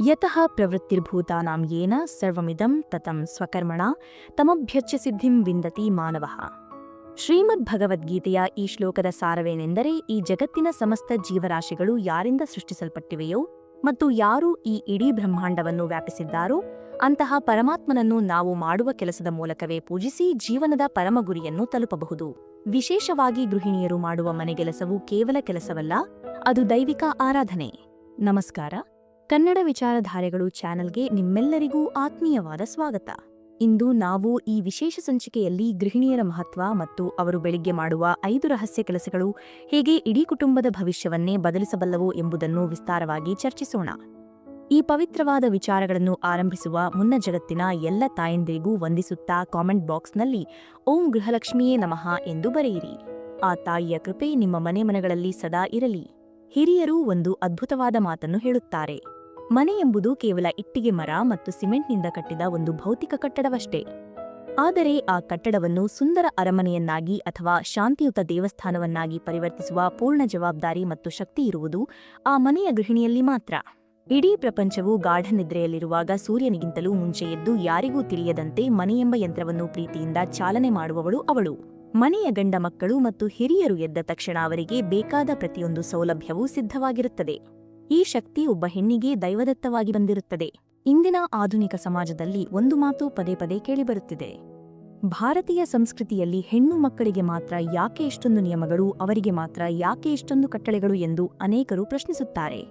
ಯತಃ ಪ್ರವೃತ್ತಿರ್ಭೂತಾನಾಂ ಯೇನ ಸರ್ವಮಿದಂ ತತಂ ಸ್ವಕರ್ಮಣ ತಮಭ್ಯಚ್ಯ ಸಿದ್ಧಿಂ ವಿಂದತಿ ಮಾನವಃ ಶ್ರೀಮದ್ ಭಗವದ್ಗೀತೆಯ ಈ ಶ್ಲೋಕದ ಸಾರವೇನೆಂದರೆ ಈ ಜಗತ್ತಿನ ಸಮಸ್ತ ಜೀವರಾಶಿಗಳು ಯಾರಿಂದ ಸೃಷ್ಟಿಸಲ್ಪಟ್ಟಿವೆಯೋ ಮತ್ತು ಯಾರು ಈ ಇಡೀ ಬ್ರಹ್ಮಾಂಡವನ್ನು ವ್ಯಾಪಿಸಿದ್ದಾರೋ ಅಂತಹ ಪರಮಾತ್ಮನನ್ನು ನಾವು ಮಾಡುವ ಕೆಲಸದ ಮೂಲಕವೇ ಪೂಜಿಸಿ ಜೀವನದ ಪರಮ ಗುರಿಯನ್ನು ತಲುಪಬಹುದು। ವಿಶೇಷವಾಗಿ ಗೃಹಿಣಿಯರು ಮಾಡುವ ಮನೆಗೆಲಸವು ಕೇವಲ ಕೆಲಸವಲ್ಲ, ಅದು ದೈವಿಕ ಆರಾಧನೆ। ನಮಸ್ಕಾರ। ಕನ್ನಡ ವಿಚಾರಧಾರೆಗಳು ಚಾನೆಲ್ಗೆ ನಿಮ್ಮೆಲ್ಲರಿಗೂ ಆತ್ಮೀಯವಾದ ಸ್ವಾಗತ. ಇಂದು ನಾವು ಈ ವಿಶೇಷ ಸಂಚಿಕೆಯಲ್ಲಿ ಗೃಹಿಣಿಯರ ಮಹತ್ವ ಮತ್ತು ಅವರು ಬೆಳಿಗ್ಗೆ ಮಾಡುವ ಐದು ರಹಸ್ಯ ಕೆಲಸಗಳು ಹೇಗೆ ಇಡೀ ಕುಟುಂಬದ ಭವಿಷ್ಯವನ್ನೇ ಬದಲಿಸಬಲ್ಲವು ಎಂಬುದನ್ನು ವಿಸ್ತಾರವಾಗಿ ಚರ್ಚಿಸೋಣ. ಈ ಪವಿತ್ರವಾದ ವಿಚಾರಗಳನ್ನು ಆರಂಭಿಸುವ ಮುನ್ನ ಜಗತ್ತಿನ ಎಲ್ಲ ತಾಯಂದಿರಿಗೂ ವಂದಿಸುತ್ತಾ ಕಾಮೆಂಟ್ ಬಾಕ್ಸ್ನಲ್ಲಿ ಓಂ ಗೃಹಲಕ್ಷ್ಮಿಯೇ ನಮಃ ಎಂದು ಬರೆಯಿರಿ. ಆ ತಾಯಿಯ ಕೃಪೆ ನಿಮ್ಮ ಮನೆ ಮನೆಗಳಲ್ಲಿ ಸದಾ ಇರಲಿ. ಹಿರಿಯರು ಒಂದು ಅದ್ಭುತವಾದ ಮಾತನ್ನು ಹೇಳುತ್ತಾರೆ. ಮನೆ ಎಂಬುದು ಕೇವಲ ಇಟ್ಟಿಗೆ ಮರ ಮತ್ತು ಸಿಮೆಂಟ್ನಿಂದ ಕಟ್ಟಿದ ಒಂದು ಭೌತಿಕ ಕಟ್ಟಡವಷ್ಟೇ. ಆದರೆ ಆ ಕಟ್ಟಡವನ್ನು ಸುಂದರ ಅರಮನೆಯನ್ನಾಗಿ ಅಥವಾ ಶಾಂತಿಯುತ ದೇವಸ್ಥಾನವನ್ನಾಗಿ ಪರಿವರ್ತಿಸುವ ಪೂರ್ಣ ಜವಾಬ್ದಾರಿ ಮತ್ತು ಶಕ್ತಿ ಇರುವುದು ಆ ಮನೆಯ ಗೃಹಿಣಿಯಲ್ಲಿ ಮಾತ್ರ. ಇಡೀ ಪ್ರಪಂಚವು ಗಾಢನಿದ್ರೆಯಲ್ಲಿರುವಾಗ ಸೂರ್ಯನಿಗಿಂತಲೂ ಮುಂಚೆ ಎದ್ದು ಯಾರಿಗೂ ತಿಳಿಯದಂತೆ ಮನೆಯೆಂಬ ಯಂತ್ರವನ್ನು ಪ್ರೀತಿಯಿಂದ ಚಾಲನೆ ಮಾಡುವವಳು ಅವಳು. ಮನೆಯ ಗಂಡ ಮಕ್ಕಳು ಮತ್ತು ಹಿರಿಯರು ಎದ್ದ ತಕ್ಷಣ ಅವರಿಗೆ ಬೇಕಾದ ಪ್ರತಿಯೊಂದು ಸೌಲಭ್ಯವೂ ಸಿದ್ಧವಾಗಿರುತ್ತದೆ. ಈ ಶಕ್ತಿ ಒಬ್ಬ ಹೆಣ್ಣಿಗೆ ದೈವದತ್ತವಾಗಿ ಬಂದಿರುತ್ತದೆ. ಇಂದಿನ ಆಧುನಿಕ ಸಮಾಜದಲ್ಲಿ ಒಂದು ಮಾತು ಪದೇ ಪದೇ ಕೇಳಿಬರುತ್ತಿದೆ. ಭಾರತೀಯ ಸಂಸ್ಕೃತಿಯಲ್ಲಿ ಹೆಣ್ಣು ಮಕ್ಕಳಿಗೆ ಮಾತ್ರ ಯಾಕೆ ಇಷ್ಟೊಂದು ನಿಯಮಗಳು, ಅವರಿಗೆ ಮಾತ್ರ ಯಾಕೆ ಇಷ್ಟೊಂದು ಕಟ್ಟಳೆಗಳು ಎಂದು ಅನೇಕರು ಪ್ರಶ್ನಿಸುತ್ತಾರೆ.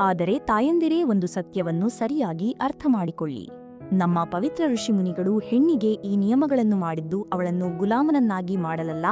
ಆದರೆ ತಾಯಂದಿರೇ ಒಂದು ಸತ್ಯವನ್ನು ಸರಿಯಾಗಿ ಅರ್ಥ ಮಾಡಿಕೊಳ್ಳಿ. ನಮ್ಮ ಪವಿತ್ರ ಋಷಿಮುನಿಗಳು ಹೆಣ್ಣಿಗೆ ಈ ನಿಯಮಗಳನ್ನು ಮಾಡಿದ್ದು ಅವಳನ್ನು ಗುಲಾಮನನ್ನಾಗಿ ಮಾಡಲಲ್ಲ,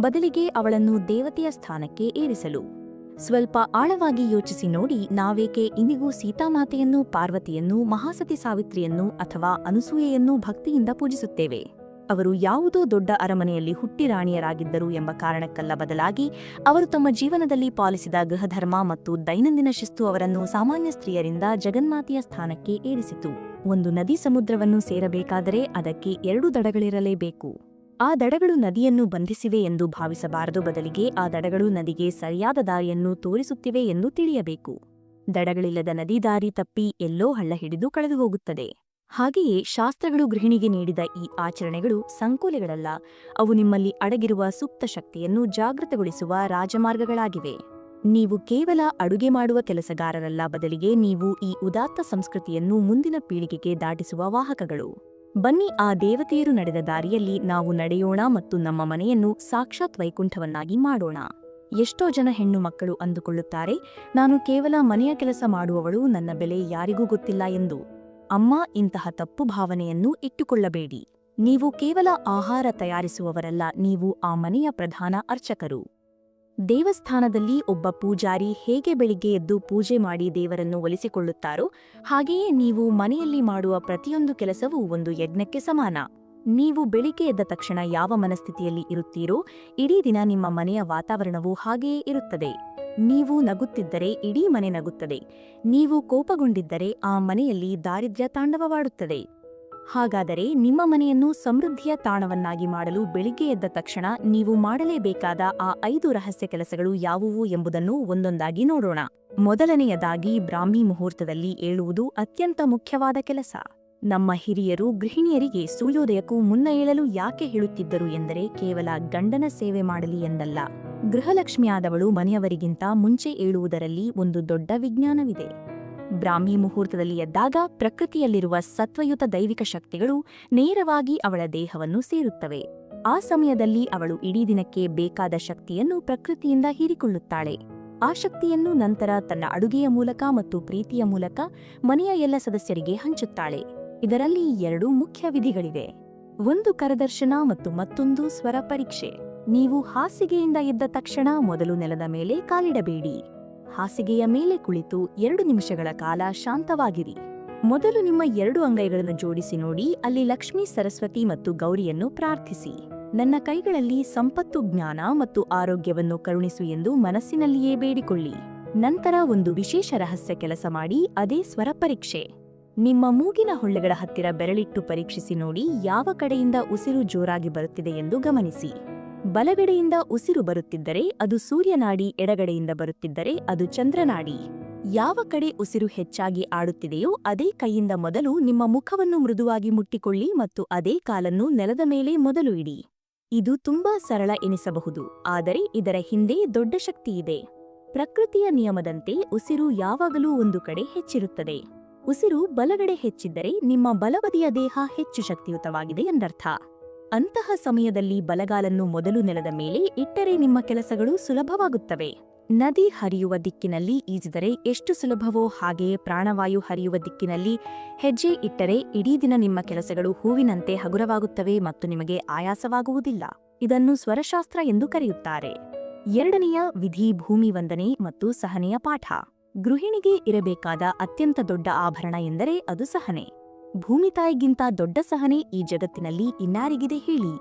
ಬದಲಿಗೆ ಅವಳನ್ನು ದೇವತೆಯ ಸ್ಥಾನಕ್ಕೆ ಏರಿಸಲು. ಸ್ವಲ್ಪ ಆಳವಾಗಿ ಯೋಚಿಸಿ ನೋಡಿ ನಾವೇಕೆ ಇಂದಿಗೂ ಸೀತಾಮಾತೆಯನ್ನು, ಪಾರ್ವತಿಯನ್ನು, ಮಹಾಸತಿ ಸಾವಿತ್ರಿಯನ್ನು ಅಥವಾ ಅನಸೂಯೆಯನ್ನು ಭಕ್ತಿಯಿಂದ ಪೂಜಿಸುತ್ತೇವೆ. ಅವರು ಯಾವುದೋ ದೊಡ್ಡ ಅರಮನೆಯಲ್ಲಿ ಹುಟ್ಟಿ ರಾಣಿಯರಾಗಿದ್ದರು ಎಂಬ ಕಾರಣಕ್ಕಲ್ಲ ಬದಲಾಗಿ ಅವರು ತಮ್ಮ ಜೀವನದಲ್ಲಿ ಪಾಲಿಸಿದ ಗೃಹಧರ್ಮ ಮತ್ತು ದೈನಂದಿನ ಶಿಸ್ತು ಅವರನ್ನು ಸಾಮಾನ್ಯ ಸ್ತ್ರೀಯರಿಂದ ಜಗನ್ಮಾತೆಯ ಸ್ಥಾನಕ್ಕೆ ಏರಿಸಿತು. ಒಂದು ನದಿ ಸಮುದ್ರವನ್ನು ಸೇರಬೇಕಾದರೆ ಅದಕ್ಕೆ ಎರಡು ದಡಗಳಿರಲೇಬೇಕು. ಆ ದಡಗಳು ನದಿಯನ್ನು ಬಂಧಿಸಿವೆ ಎಂದು ಭಾವಿಸಬಾರದು. ಬದಲಿಗೆ ಆ ದಡಗಳು ನದಿಗೆ ಸರಿಯಾದ ದಾರಿಯನ್ನು ತೋರಿಸುತ್ತಿವೆ ಎಂದು ತಿಳಿಯಬೇಕು. ದಡಗಳಿಲ್ಲದ ನದಿ ದಾರಿ ತಪ್ಪಿ ಎಲ್ಲೋ ಹಳ್ಳ ಹಿಡಿದು ಕಳೆದು ಹೋಗುತ್ತದೆ ಹಾಗೆಯೇ ಶಾಸ್ತ್ರಗಳು ಗೃಹಿಣಿಗೆ ನೀಡಿದ ಈ ಆಚರಣೆಗಳು ಸಂಕೋಲೆಗಳಲ್ಲ. ಅವು ನಿಮ್ಮಲ್ಲಿ ಅಡಗಿರುವ ಸುಪ್ತ ಶಕ್ತಿಯನ್ನು ಜಾಗೃತಗೊಳಿಸುವ ರಾಜಮಾರ್ಗಗಳಾಗಿವೆ. ನೀವು ಕೇವಲ ಅಡುಗೆ ಮಾಡುವ ಕೆಲಸಗಾರರಲ್ಲ. ಬದಲಿಗೆ ನೀವು ಈ ಉದಾತ್ತ ಸಂಸ್ಕೃತಿಯನ್ನು ಮುಂದಿನ ಪೀಳಿಗೆಗೆ ದಾಟಿಸುವ ವಾಹಕಗಳು. ಬನ್ನಿ ಆ ದೇವತೆಯರು ನಡೆದ ದಾರಿಯಲ್ಲಿ ನಾವು ನಡೆಯೋಣ ಮತ್ತು ನಮ್ಮ ಮನೆಯನ್ನು ಸಾಕ್ಷಾತ್ ವೈಕುಂಠವನ್ನಾಗಿ ಮಾಡೋಣ. ಎಷ್ಟೋ ಜನ ಹೆಣ್ಣು ಮಕ್ಕಳು ಅಂದುಕೊಳ್ಳುತ್ತಾರೆ, ನಾನು ಕೇವಲ ಮನೆಯ ಕೆಲಸ ಮಾಡುವವಳು, ನನ್ನ ಬೆಲೆ ಯಾರಿಗೂ ಗೊತ್ತಿಲ್ಲ ಎಂದು. ಅಮ್ಮ, ಇಂತಹ ತಪ್ಪು ಭಾವನೆಯನ್ನು ಇಟ್ಟುಕೊಳ್ಳಬೇಡಿ. ನೀವು ಕೇವಲ ಆಹಾರ ತಯಾರಿಸುವವರಲ್ಲ, ನೀವು ಆ ಮನೆಯ ಪ್ರಧಾನ ಅರ್ಚಕರು. ದೇವಸ್ಥಾನದಲ್ಲಿ ಒಬ್ಬ ಪೂಜಾರಿ ಹೇಗೆ ಬೆಳಿಗ್ಗೆ ಎದ್ದು ಪೂಜೆ ಮಾಡಿ ದೇವರನ್ನು ಒಲಿಸಿಕೊಳ್ಳುತ್ತಾರೋ ಹಾಗೆಯೇ ನೀವು ಮನೆಯಲ್ಲಿ ಮಾಡುವ ಪ್ರತಿಯೊಂದು ಕೆಲಸವೂ ಒಂದು ಯಜ್ಞಕ್ಕೆ ಸಮಾನ. ನೀವು ಬೆಳಿಗ್ಗೆ ಎದ್ದ ತಕ್ಷಣ ಯಾವ ಮನಸ್ಥಿತಿಯಲ್ಲಿ ಇರುತ್ತೀರೋ ಇಡೀ ದಿನ ನಿಮ್ಮ ಮನೆಯ ವಾತಾವರಣವು ಹಾಗೆಯೇ ಇರುತ್ತದೆ. ನೀವು ನಗುತ್ತಿದ್ದರೆ ಇಡೀ ಮನೆ ನಗುತ್ತದೆ. ನೀವು ಕೋಪಗೊಂಡಿದ್ದರೆ ಆ ಮನೆಯಲ್ಲಿ ದಾರಿದ್ರ್ಯ ತಾಂಡವವಾಡುತ್ತದೆ. ಹಾಗಾದರೆ ನಿಮ್ಮ ಮನೆಯನ್ನು ಸಮೃದ್ಧಿಯ ತಾಣವನ್ನಾಗಿ ಮಾಡಲು ಬೆಳಿಗ್ಗೆ ಎದ್ದ ತಕ್ಷಣ ನೀವು ಮಾಡಲೇಬೇಕಾದ ಆ ಐದು ರಹಸ್ಯ ಕೆಲಸಗಳು ಯಾವುವು ಎಂಬುದನ್ನು ಒಂದೊಂದಾಗಿ ನೋಡೋಣ. ಮೊದಲನೆಯದಾಗಿ ಬ್ರಾಹ್ಮಿ ಮುಹೂರ್ತದಲ್ಲಿ ಏಳುವುದು ಅತ್ಯಂತ ಮುಖ್ಯವಾದ ಕೆಲಸ. ನಮ್ಮ ಹಿರಿಯರು ಗೃಹಿಣಿಯರಿಗೆ ಸೂರ್ಯೋದಯಕ್ಕೂ ಮುನ್ನ ಏಳಲು ಯಾಕೆ ಹೇಳುತ್ತಿದ್ದರು ಎಂದರೆ ಕೇವಲ ಗಂಡನ ಸೇವೆ ಮಾಡಲಿ ಎಂದಲ್ಲ. ಗೃಹಲಕ್ಷ್ಮಿಯಾದವಳು ಮನೆಯವರಿಗಿಂತ ಮುಂಚೆ ಏಳುವುದರಲ್ಲಿ ಒಂದು ದೊಡ್ಡ ವಿಜ್ಞಾನವಿದೆ. ಬ್ರಾಹ್ಮಿ ಮುಹೂರ್ತದಲ್ಲಿ ಎದ್ದಾಗ ಪ್ರಕೃತಿಯಲ್ಲಿರುವ ಸತ್ವಯುತ ದೈವಿಕ ಶಕ್ತಿಗಳು ನೇರವಾಗಿ ಅವಳ ದೇಹವನ್ನು ಸೇರುತ್ತವೆ. ಆ ಸಮಯದಲ್ಲಿ ಅವಳು ಇಡೀ ದಿನಕ್ಕೆ ಬೇಕಾದ ಶಕ್ತಿಯನ್ನು ಪ್ರಕೃತಿಯಿಂದ ಹೀರಿಕೊಳ್ಳುತ್ತಾಳೆ. ಆ ಶಕ್ತಿಯನ್ನು ನಂತರ ತನ್ನ ಅಡುಗೆಯ ಮೂಲಕ ಮತ್ತು ಪ್ರೀತಿಯ ಮೂಲಕ ಮನೆಯ ಎಲ್ಲ ಸದಸ್ಯರಿಗೆ ಹಂಚುತ್ತಾಳೆ. ಇದರಲ್ಲಿ ಎರಡು ಮುಖ್ಯ ವಿಧಿಗಳಿವೆ. ಒಂದು ಕರದರ್ಶನ ಮತ್ತು ಮತ್ತೊಂದು ಸ್ವರ ಪರೀಕ್ಷೆ. ನೀವು ಹಾಸಿಗೆಯಿಂದ ಎದ್ದ ತಕ್ಷಣ ಮೊದಲು ನೆಲದ ಮೇಲೆ ಕಾಲಿಡಬೇಡಿ. ಹಾಸಿಗೆಯ ಮೇಲೆ ಕುಳಿತು ಎರಡು ನಿಮಿಷಗಳ ಕಾಲ ಶಾಂತವಾಗಿರಿ. ಮೊದಲು ನಿಮ್ಮ ಎರಡು ಅಂಗೈಗಳನ್ನು ಜೋಡಿಸಿ ನೋಡಿ, ಅಲ್ಲಿ ಲಕ್ಷ್ಮೀ, ಸರಸ್ವತಿ ಮತ್ತು ಗೌರಿಯನ್ನು ಪ್ರಾರ್ಥಿಸಿ. ನನ್ನ ಕೈಗಳಲ್ಲಿ ಸಂಪತ್ತು, ಜ್ಞಾನ ಮತ್ತು ಆರೋಗ್ಯವನ್ನು ಕರುಣಿಸು ಎಂದು ಮನಸ್ಸಿನಲ್ಲಿಯೇ ಬೇಡಿಕೊಳ್ಳಿ. ನಂತರ ಒಂದು ವಿಶೇಷ ರಹಸ್ಯ ಕೆಲಸ ಮಾಡಿ, ಅದೇ ಸ್ವರ ಪರೀಕ್ಷೆ ನಿಮ್ಮ ಮೂಗಿನ ಹೊಳ್ಳೆಗಳ ಹತ್ತಿರ ಬೆರಳಿಟ್ಟು ಪರೀಕ್ಷಿಸಿ ನೋಡಿ, ಯಾವ ಕಡೆಯಿಂದ ಉಸಿರು ಜೋರಾಗಿ ಬರುತ್ತಿದೆ ಎಂದು ಗಮನಿಸಿ. ಬಲಗಡೆಯಿಂದ ಉಸಿರು ಬರುತ್ತಿದ್ದರೆ ಅದು ಸೂರ್ಯನಾಡಿ ಎಡಗಡೆಯಿಂದ ಬರುತ್ತಿದ್ದರೆ ಅದು ಚಂದ್ರನಾಡಿ. ಯಾವ ಕಡೆ ಉಸಿರು ಹೆಚ್ಚಾಗಿ ಆಡುತ್ತಿದೆಯೋ ಅದೇ ಕೈಯಿಂದ ಮೊದಲು ನಿಮ್ಮ ಮುಖವನ್ನು ಮೃದುವಾಗಿ ಮುಟ್ಟಿಕೊಳ್ಳಿ ಮತ್ತು ಅದೇ ಕಾಲನ್ನು ನೆಲದ ಮೇಲೆ ಮೊದಲು ಇಡಿ. ಇದು ತುಂಬಾ ಸರಳ ಎನಿಸಬಹುದು, ಆದರೆ ಇದರ ಹಿಂದೆ ದೊಡ್ಡ ಶಕ್ತಿಯಿದೆ ಪ್ರಕೃತಿಯ ನಿಯಮದಂತೆ ಉಸಿರು ಯಾವಾಗಲೂ ಒಂದು ಕಡೆ ಹೆಚ್ಚಿರುತ್ತದೆ. ಉಸಿರು ಬಲಗಡೆ ಹೆಚ್ಚಿದ್ದರೆ ನಿಮ್ಮ ಬಲಬದಿಯ ದೇಹ ಹೆಚ್ಚು ಶಕ್ತಿಯುತವಾಗಿದೆ ಎಂದರ್ಥ. ಅಂತಹ ಸಮಯದಲ್ಲಿ ಬಲಗಾಲನ್ನು ಮೊದಲು ನೆಲದ ಮೇಲೆ ಇಟ್ಟರೆ ನಿಮ್ಮ ಕೆಲಸಗಳು ಸುಲಭವಾಗುತ್ತವೆ. ನದಿ ಹರಿಯುವ ದಿಕ್ಕಿನಲ್ಲಿ ಈಜಿದರೆ ಎಷ್ಟು ಸುಲಭವೋ ಹಾಗೆಯೇ ಪ್ರಾಣವಾಯು ಹರಿಯುವ ದಿಕ್ಕಿನಲ್ಲಿ ಹೆಜ್ಜೆ ಇಟ್ಟರೆ ಇಡೀ ದಿನ ನಿಮ್ಮ ಕೆಲಸಗಳು ಹೂವಿನಂತೆ ಹಗುರವಾಗುತ್ತವೆ ಮತ್ತು ನಿಮಗೆ ಆಯಾಸವಾಗುವುದಿಲ್ಲ. ಇದನ್ನು ಸ್ವರಶಾಸ್ತ್ರ ಎಂದು ಕರೆಯುತ್ತಾರೆ. ಎರಡನೆಯ ವಿಧಿ ಭೂಮಿ ವಂದನೆ ಮತ್ತು ಸಹನೆಯ ಪಾಠ. ಗೃಹಿಣಿಗೆ ಇರಬೇಕಾದ ಅತ್ಯಂತ ದೊಡ್ಡ ಆಭರಣ ಎಂದರೆ ಅದು ಸಹನೆ. ಭೂಮಿ ತಾಯಿಗಿಂತ ದೊಡ್ಡ ಸಹನೆ ಈ ಜಗತ್ತಿನಲ್ಲಿ ಇನ್ನಾರಿಗಿದೆ ಹೇಳಿ.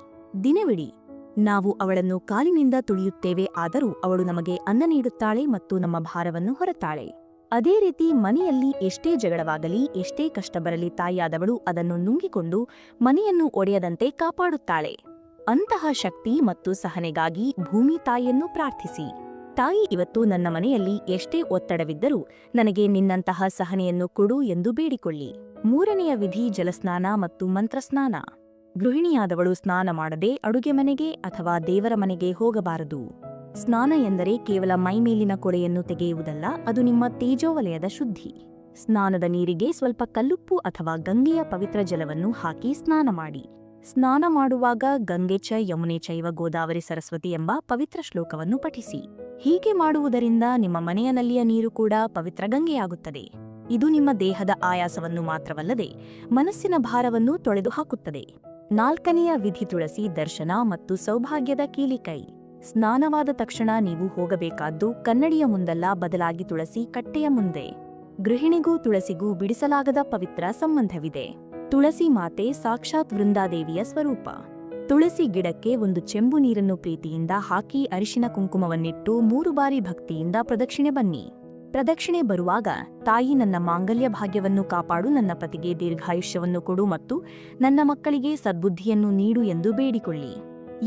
ದಿನವಿಡಿ, ನಾವು ಅವಳನ್ನು ಕಾಲಿನಿಂದ ತುಳಿಯುತ್ತೇವೆ ಆದರೂ ಅವಳು ನಮಗೆ ಅನ್ನ ನೀಡುತ್ತಾಳೆ ಮತ್ತು ನಮ್ಮ ಭಾರವನ್ನು ಹೊರತಾಳೆ. ಅದೇ ರೀತಿ ಮನೆಯಲ್ಲಿ ಎಷ್ಟೇ ಜಗಳವಾಗಲಿ, ಎಷ್ಟೇ ಕಷ್ಟ ಬರಲಿ ತಾಯಿಯಾದವಳು ಅದನ್ನು ನುಂಗಿಕೊಂಡು ಮನೆಯನ್ನು ಒಡೆಯದಂತೆ ಕಾಪಾಡುತ್ತಾಳೆ. ಅಂತಹ ಶಕ್ತಿ ಮತ್ತು ಸಹನೆಗಾಗಿ ಭೂಮಿ ತಾಯಿಯನ್ನು ಪ್ರಾರ್ಥಿಸಿ. ತಾಯಿ ಇವತ್ತು ನನ್ನ ಮನೆಯಲ್ಲಿ ಎಷ್ಟೇ ಒತ್ತಡವಿದ್ದರೂ ನನಗೆ ನಿನ್ನಂತಹ ಸಹನೆಯನ್ನು ಕೊಡು ಎಂದು ಬೇಡಿಕೊಳ್ಳಿ. ಮೂರನೆಯ ವಿಧಿ ಜಲಸ್ನಾನ ಮತ್ತು ಮಂತ್ರಸ್ನಾನ. ಗೃಹಿಣಿಯಾದವಳು ಸ್ನಾನ ಮಾಡದೆ ಅಡುಗೆ ಮನೆಗೆ ಅಥವಾ ದೇವರ ಮನೆಗೆ ಹೋಗಬಾರದು. ಸ್ನಾನ ಎಂದರೆ ಕೇವಲ ಮೈಮೇಲಿನ ಕೊಳೆಯನ್ನು ತೆಗೆಯುವುದಲ್ಲ, ಅದು ನಿಮ್ಮ ತೇಜೋವಲಯದ ಶುದ್ಧಿ. ಸ್ನಾನದ ನೀರಿಗೆ ಸ್ವಲ್ಪ ಕಲ್ಲುಪ್ಪು ಅಥವಾ ಗಂಗೆಯ ಪವಿತ್ರ ಜಲವನ್ನು ಹಾಕಿ ಸ್ನಾನ ಮಾಡಿ. ಸ್ನಾನ ಮಾಡುವಾಗ ಗಂಗೆಚ ಯಮುನೆ ಚೈವ, ಗೋದಾವರಿ ಸರಸ್ವತಿ ಎಂಬ ಪವಿತ್ರ ಶ್ಲೋಕವನ್ನು ಪಠಿಸಿ. ಹೀಗೆ ಮಾಡುವುದರಿಂದ ನಿಮ್ಮ ಮನೆಯ ನಲ್ಲಿಯ ನೀರು ಕೂಡ ಪವಿತ್ರ ಗಂಗೆಯಾಗುತ್ತದೆ. ಇದು ನಿಮ್ಮ ದೇಹದ ಆಯಾಸವನ್ನು ಮಾತ್ರವಲ್ಲದೆ ಮನಸ್ಸಿನ ಭಾರವನ್ನು ತೊಳೆದು ಹಾಕುತ್ತದೆ ನಾಲ್ಕನೆಯ ವಿಧಿ ತುಳಸಿ, ದರ್ಶನ ಮತ್ತು ಸೌಭಾಗ್ಯದ ಕೀಲಿಕೈ. ಸ್ನಾನವಾದ ತಕ್ಷಣ ನೀವು ಹೋಗಬೇಕಾದ್ದು ಕನ್ನಡಿಯ ಮುಂದಲ್ಲ, ಬದಲಾಗಿ ತುಳಸಿ ಕಟ್ಟೆಯ ಮುಂದೆ. ಗೃಹಿಣಿಗೂ ತುಳಸಿಗೂ ಬಿಡಿಸಲಾಗದ ಪವಿತ್ರ ಸಂಬಂಧವಿದೆ. ತುಳಸಿ ಮಾತೆ ಸಾಕ್ಷಾತ್ ವೃಂದಾದೇವಿಯ ಸ್ವರೂಪ. ತುಳಸಿ ಗಿಡಕ್ಕೆ ಒಂದು ಚೆಂಬು ನೀರನ್ನು ಪ್ರೀತಿಯಿಂದ ಹಾಕಿ ಅರಿಶಿನ ಕುಂಕುಮವನ್ನಿಟ್ಟು ಮೂರು ಬಾರಿ ಭಕ್ತಿಯಿಂದ ಪ್ರದಕ್ಷಿಣೆ ಬನ್ನಿ. ಪ್ರದಕ್ಷಿಣೆ ಬರುವಾಗ, ತಾಯಿ ನನ್ನ ಮಾಂಗಲ್ಯ ಭಾಗ್ಯವನ್ನು ಕಾಪಾಡು, ನನ್ನ ಪತಿಗೆ ದೀರ್ಘಾಯುಷ್ಯವನ್ನು ಕೊಡು ಮತ್ತು ನನ್ನ ಮಕ್ಕಳಿಗೆ ಸದ್ಬುದ್ಧಿಯನ್ನು ನೀಡು ಎಂದು ಬೇಡಿಕೊಳ್ಳಿ.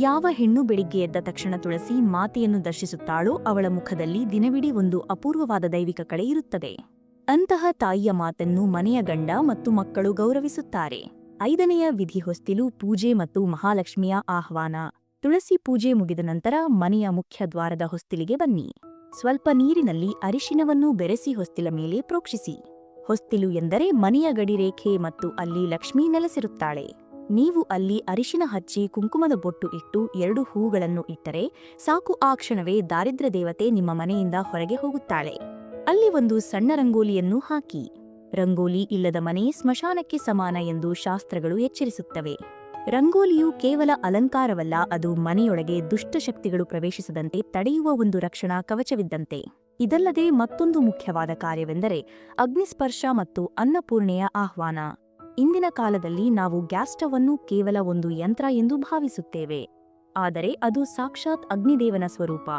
ಯಾವ ಹೆಣ್ಣು ಬೆಳಿಗ್ಗೆ ಎದ್ದ ತಕ್ಷಣ ತುಳಸಿ ಮಾತೆಯನ್ನು ದರ್ಶಿಸುತ್ತಾಳೋ ಅವಳ ಮುಖದಲ್ಲಿ ದಿನವಿಡೀ ಒಂದು ಅಪೂರ್ವವಾದ ದೈವಿಕ ಕಳೆ ಇರುತ್ತದೆ. ಅಂತಹ ತಾಯಿಯ ಮಾತನ್ನು ಮನೆಯ ಗಂಡ ಮತ್ತು ಮಕ್ಕಳು ಗೌರವಿಸುತ್ತಾರೆ. ಐದನೆಯ ವಿಧಿ ಹೊಸ್ತಿಲು ಪೂಜೆ ಮತ್ತು ಮಹಾಲಕ್ಷ್ಮಿಯ ಆಹ್ವಾನ. ತುಳಸಿ ಪೂಜೆ ಮುಗಿದ ನಂತರ ಮನೆಯ ಮುಖ್ಯ ದ್ವಾರದ ಹೊಸ್ತಿಲಿಗೆ ಬನ್ನಿ. ಸ್ವಲ್ಪ ನೀರಿನಲ್ಲಿ ಅರಿಶಿನವನ್ನು ಬೆರೆಸಿ ಹೊಸ್ತಿಲ ಮೇಲೆ ಪ್ರೋಕ್ಷಿಸಿ. ಹೊಸ್ತಿಲು ಎಂದರೆ ಮನೆಯ ಗಡಿರೇಖೆ ಮತ್ತು ಅಲ್ಲಿ ಲಕ್ಷ್ಮೀ ನೆಲೆಸಿರುತ್ತಾಳೆ. ನೀವು ಅಲ್ಲಿ ಅರಿಶಿನ ಹಚ್ಚಿ ಕುಂಕುಮದ ಬೊಟ್ಟು ಇಟ್ಟು ಎರಡು ಹೂಗಳನ್ನು ಇಟ್ಟರೆ ಸಾಕು ಆ ಕ್ಷಣವೇ ದಾರಿದ್ರ್ಯ ದೇವತೆ ನಿಮ್ಮ ಮನೆಯಿಂದ ಹೊರಗೆ ಹೋಗುತ್ತಾಳೆ. ಅಲ್ಲಿ ಒಂದು ಸಣ್ಣ ರಂಗೋಲಿಯನ್ನು ಹಾಕಿ. ರಂಗೋಲಿ ಇಲ್ಲದ ಮನೆ ಸ್ಮಶಾನಕ್ಕೆ ಸಮಾನ ಎಂದು ಶಾಸ್ತ್ರಗಳು ಎಚ್ಚರಿಸುತ್ತವೆ. ರಂಗೋಲಿಯು ಕೇವಲ ಅಲಂಕಾರವಲ್ಲ, ಅದು ಮನೆಯೊಳಗೆ ದುಷ್ಟಶಕ್ತಿಗಳು ಪ್ರವೇಶಿಸದಂತೆ ತಡೆಯುವ ಒಂದು ರಕ್ಷಣಾ ಕವಚವಿದ್ದಂತೆ. ಇದಲ್ಲದೆ ಮತ್ತೊಂದು ಮುಖ್ಯವಾದ ಕಾರ್ಯವೆಂದರೆ ಅಗ್ನಿಸ್ಪರ್ಶ ಮತ್ತು ಅನ್ನಪೂರ್ಣೆಯ ಆಹ್ವಾನ. ಇಂದಿನ ಕಾಲದಲ್ಲಿ ನಾವು ಗ್ಯಾಸ್ ಸ್ಟವನ್ನು ಕೇವಲ ಒಂದು ಯಂತ್ರ ಎಂದು ಭಾವಿಸುತ್ತೇವೆ. ಆದರೆ ಅದು ಸಾಕ್ಷಾತ್ ಅಗ್ನಿದೇವನ ಸ್ವರೂಪ.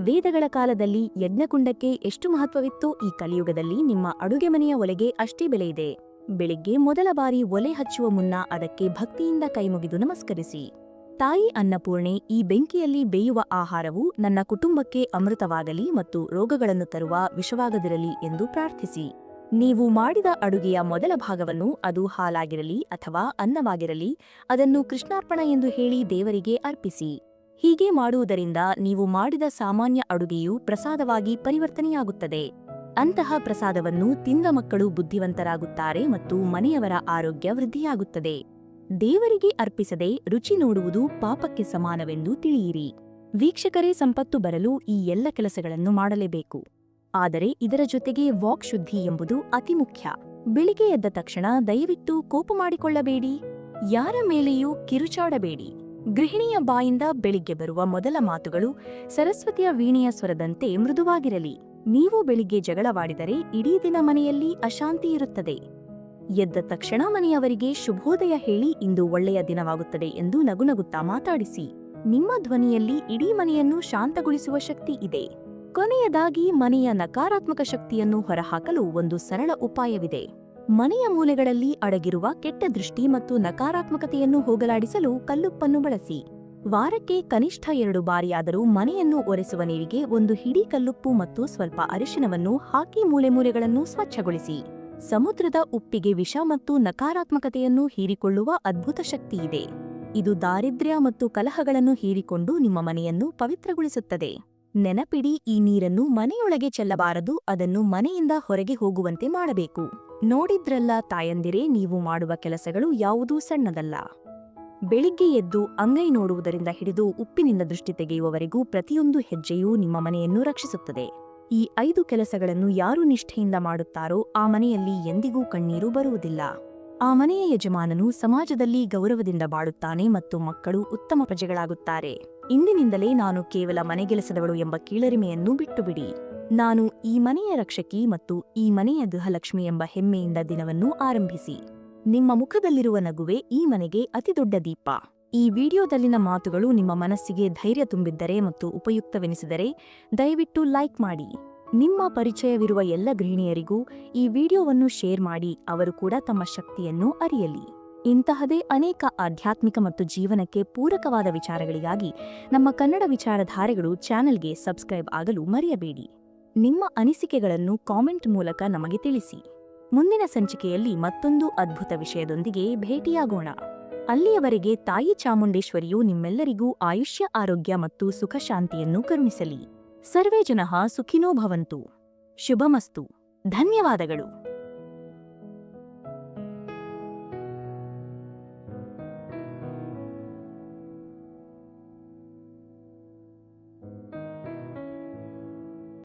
ವೇದಗಳ ಕಾಲದಲ್ಲಿ ಯಜ್ಞಕುಂಡಕ್ಕೆ ಎಷ್ಟು ಮಹತ್ವವಿತ್ತೋ ಈ ಕಲಿಯುಗದಲ್ಲಿ ನಿಮ್ಮ ಅಡುಗೆ ಮನೆಯ ಒಲೆಗೆ ಅಷ್ಟೇ ಬೆಲೆಯಿದೆ ಬೆಳಿಗ್ಗೆ ಮೊದಲ ಬಾರಿ ಒಲೆ ಹಚ್ಚುವ ಮುನ್ನ ಅದಕ್ಕೆ ಭಕ್ತಿಯಿಂದ ಕೈಮುಗಿದು ನಮಸ್ಕರಿಸಿ. ತಾಯಿ ಅನ್ನಪೂರ್ಣೆ ಈ ಬೆಂಕಿಯಲ್ಲಿ ಬೇಯುವ ಆಹಾರವು ನನ್ನ ಕುಟುಂಬಕ್ಕೆ ಅಮೃತವಾಗಲಿ ಮತ್ತು ರೋಗಗಳನ್ನು ತರುವ ವಿಷವಾಗದಿರಲಿ ಎಂದು ಪ್ರಾರ್ಥಿಸಿ. ನೀವು ಮಾಡಿದ ಅಡುಗೆಯ ಮೊದಲ ಭಾಗವನ್ನು ಅದು ಹಾಲಾಗಿರಲಿ ಅಥವಾ ಅನ್ನವಾಗಿರಲಿ ಅದನ್ನು ಕೃಷ್ಣಾರ್ಪಣ ಎಂದು ಹೇಳಿ ದೇವರಿಗೆ ಅರ್ಪಿಸಿ. ಹೀಗೆ ಮಾಡುವುದರಿಂದ ನೀವು ಮಾಡಿದ ಸಾಮಾನ್ಯ ಅಡುಗೆಯು ಪ್ರಸಾದವಾಗಿ ಪರಿವರ್ತನೆಯಾಗುತ್ತದೆ. ಅಂತಹ ಪ್ರಸಾದವನ್ನು ತಿಂದ ಮಕ್ಕಳು ಬುದ್ಧಿವಂತರಾಗುತ್ತಾರೆ ಮತ್ತು ಮನೆಯವರ ಆರೋಗ್ಯ ವೃದ್ಧಿಯಾಗುತ್ತದೆ. ದೇವರಿಗೆ ಅರ್ಪಿಸದೆ ರುಚಿ ನೋಡುವುದು ಪಾಪಕ್ಕೆ ಸಮಾನವೆಂದು ತಿಳಿಯಿರಿ. ವೀಕ್ಷಕರೇ, ಸಂಪತ್ತು ಬರಲು ಈ ಎಲ್ಲ ಕೆಲಸಗಳನ್ನು ಮಾಡಲೇಬೇಕು. ಆದರೆ ಇದರ ಜೊತೆಗೆ ವಾಕ್ ಶುದ್ಧಿ ಎಂಬುದು ಅತಿ ಮುಖ್ಯ. ಬೆಳಿಗ್ಗೆ ಎದ್ದ ತಕ್ಷಣ ದಯವಿಟ್ಟು ಕೋಪ ಮಾಡಿಕೊಳ್ಳಬೇಡಿ. ಯಾರ ಮೇಲೆಯೂ ಕಿರುಚಾಡಬೇಡಿ. ಗೃಹಿಣಿಯ ಬಾಯಿಂದ ಬೆಳಿಗ್ಗೆ ಬರುವ ಮೊದಲ ಮಾತುಗಳು ಸರಸ್ವತಿಯ ವೀಣೆಯ ಸ್ವರದಂತೆ ಮೃದುವಾಗಿರಲಿ. ನೀವು ಬೆಳಿಗ್ಗೆ ಜಗಳವಾಡಿದರೆ ಇಡೀ ದಿನ ಮನೆಯಲ್ಲಿ ಅಶಾಂತಿ ಇರುತ್ತದೆ. ಎದ್ದ ತಕ್ಷಣ ಮನೆಯವರಿಗೆ ಶುಭೋದಯ ಹೇಳಿ ಇಂದು ಒಳ್ಳೆಯ ದಿನವಾಗುತ್ತದೆ ಎಂದು ನಗುನಗುತ್ತಾ ಮಾತಾಡಿಸಿ. ನಿಮ್ಮ ಧ್ವನಿಯಲ್ಲಿ ಇಡೀ ಮನೆಯನ್ನು ಶಾಂತಗೊಳಿಸುವ ಶಕ್ತಿ ಇದೆ. ಕೊನೆಯದಾಗಿ ಮನೆಯ ನಕಾರಾತ್ಮಕ ಶಕ್ತಿಯನ್ನು ಹೊರಹಾಕಲು ಒಂದು ಸರಳ ಉಪಾಯವಿದೆ. ಮನೆಯ ಮೂಲೆಗಳಲ್ಲಿ ಅಡಗಿರುವ ಕೆಟ್ಟ ದೃಷ್ಟಿ ಮತ್ತು ನಕಾರಾತ್ಮಕತೆಯನ್ನು ಹೋಗಲಾಡಿಸಲು ಕಲ್ಲುಪ್ಪನ್ನು ಬಳಸಿ. ವಾರಕ್ಕೆ ಕನಿಷ್ಠ ಎರಡು ಬಾರಿಯಾದರೂ ಮನೆಯನ್ನು ಒರೆಸುವ ನೀರಿಗೆ ಒಂದು ಹಿಡಿ ಕಲ್ಲುಪ್ಪು ಮತ್ತು ಸ್ವಲ್ಪ ಅರಿಶಿನವನ್ನು ಹಾಕಿ ಮೂಲೆ ಮೂಲೆಗಳನ್ನು ಸ್ವಚ್ಛಗೊಳಿಸಿ. ಸಮುದ್ರದ ಉಪ್ಪಿಗೆ ವಿಷ ಮತ್ತು ನಕಾರಾತ್ಮಕತೆಯನ್ನು ಹೀರಿಕೊಳ್ಳುವ ಅದ್ಭುತ ಶಕ್ತಿಯಿದೆ ಇದು ದಾರಿದ್ರ್ಯ ಮತ್ತು ಕಲಹಗಳನ್ನು ಹೀರಿಕೊಂಡು ನಿಮ್ಮ ಮನೆಯನ್ನು ಪವಿತ್ರಗೊಳಿಸುತ್ತದೆ. ನೆನಪಿಡಿ ಈ ನೀರನ್ನು ಮನೆಯೊಳಗೆ ಚೆಲ್ಲಬಾರದು, ಅದನ್ನು ಮನೆಯಿಂದ ಹೊರಗೆ ಹೋಗುವಂತೆ ಮಾಡಬೇಕು. ನೋಡಿದ್ರಲ್ಲ ತಾಯಂದಿರೇ, ನೀವು ಮಾಡುವ ಕೆಲಸಗಳು ಯಾವುದೂ ಸಣ್ಣದಲ್ಲ. ಬೆಳಿಗ್ಗೆ ಎದ್ದು ಅಂಗೈ ನೋಡುವುದರಿಂದ ಹಿಡಿದು ಉಪ್ಪಿನಿಂದ ದೃಷ್ಟಿ ತೆಗೆಯುವವರೆಗೂ ಪ್ರತಿಯೊಂದು ಹೆಜ್ಜೆಯೂ ನಿಮ್ಮ ಮನೆಯನ್ನು ರಕ್ಷಿಸುತ್ತದೆ. ಈ ಐದು ಕೆಲಸಗಳನ್ನು ಯಾರು ನಿಷ್ಠೆಯಿಂದ ಮಾಡುತ್ತಾರೋ, ಆ ಮನೆಯಲ್ಲಿ ಎಂದಿಗೂ ಕಣ್ಣೀರು ಬರುವುದಿಲ್ಲ. ಆ ಮನೆಯ ಯಜಮಾನನು ಸಮಾಜದಲ್ಲಿ ಗೌರವದಿಂದ ಬಾಳುತ್ತಾನೆ ಮತ್ತು ಮಕ್ಕಳು ಉತ್ತಮ ಪ್ರಜೆಗಳಾಗುತ್ತಾರೆ. ಇಂದಿನಿಂದಲೇ ನಾನು ಕೇವಲ ಮನೆಗೆಲಸದವಳು ಎಂಬ ಕೀಳರಿಮೆಯನ್ನು ಬಿಟ್ಟುಬಿಡಿ. ನಾನು ಈ ಮನೆಯ ರಕ್ಷಕಿ ಮತ್ತು ಈ ಮನೆಯ ಗೃಹಲಕ್ಷ್ಮಿ ಎಂಬ ಹೆಮ್ಮೆಯಿಂದ ದಿನವನ್ನು ಆರಂಭಿಸಿ. ನಿಮ್ಮ ಮುಖದಲ್ಲಿರುವ ನಗುವೆ ಈ ಮನೆಗೆ ಅತಿದೊಡ್ಡ ದೀಪ. ಈ ವಿಡಿಯೋದಲ್ಲಿನ ಮಾತುಗಳು ನಿಮ್ಮ ಮನಸ್ಸಿಗೆ ಧೈರ್ಯ ತುಂಬಿದ್ದರೆ ಮತ್ತು ಉಪಯುಕ್ತವೆನಿಸಿದರೆ ದಯವಿಟ್ಟು ಲೈಕ್ ಮಾಡಿ. ನಿಮ್ಮ ಪರಿಚಯವಿರುವ ಎಲ್ಲ ಗೃಹಿಣಿಯರಿಗೂ ಈ ವಿಡಿಯೋವನ್ನು ಶೇರ್ ಮಾಡಿ, ಅವರು ಕೂಡ ತಮ್ಮ ಶಕ್ತಿಯನ್ನು ಅರಿಯಲಿ. ಇಂತಹದೇ ಅನೇಕ ಆಧ್ಯಾತ್ಮಿಕ ಮತ್ತು ಜೀವನಕ್ಕೆ ಪೂರಕವಾದ ವಿಚಾರಗಳಿಗಾಗಿ ನಮ್ಮ ಕನ್ನಡ ವಿಚಾರಧಾರೆಗಳು ಚಾನೆಲ್ಗೆ ಸಬ್ಸ್ಕ್ರೈಬ್ ಆಗಲು ಮರೆಯಬೇಡಿ. ನಿಮ್ಮ ಅನಿಸಿಕೆಗಳನ್ನು ಕಾಮೆಂಟ್ ಮೂಲಕ ನಮಗೆ ತಿಳಿಸಿ. ಮುಂದಿನ ಸಂಚಿಕೆಯಲ್ಲಿ ಮತ್ತೊಂದು ಅದ್ಭುತ ವಿಷಯದೊಂದಿಗೆ ಭೇಟಿಯಾಗೋಣ. ಅಲ್ಲಿಯವರೆಗೆ ತಾಯಿ ಚಾಮುಂಡೇಶ್ವರಿಯು ನಿಮ್ಮೆಲ್ಲರಿಗೂ ಆಯುಷ್ಯ, ಆರೋಗ್ಯ ಮತ್ತು ಸುಖಶಾಂತಿಯನ್ನು ಕರುಣಿಸಲಿ. ಸರ್ವೇ ಜನಃ ಸುಖಿನೋ ಭವಂತು. ಶುಭಮಸ್ತು. ಧನ್ಯವಾದಗಳು.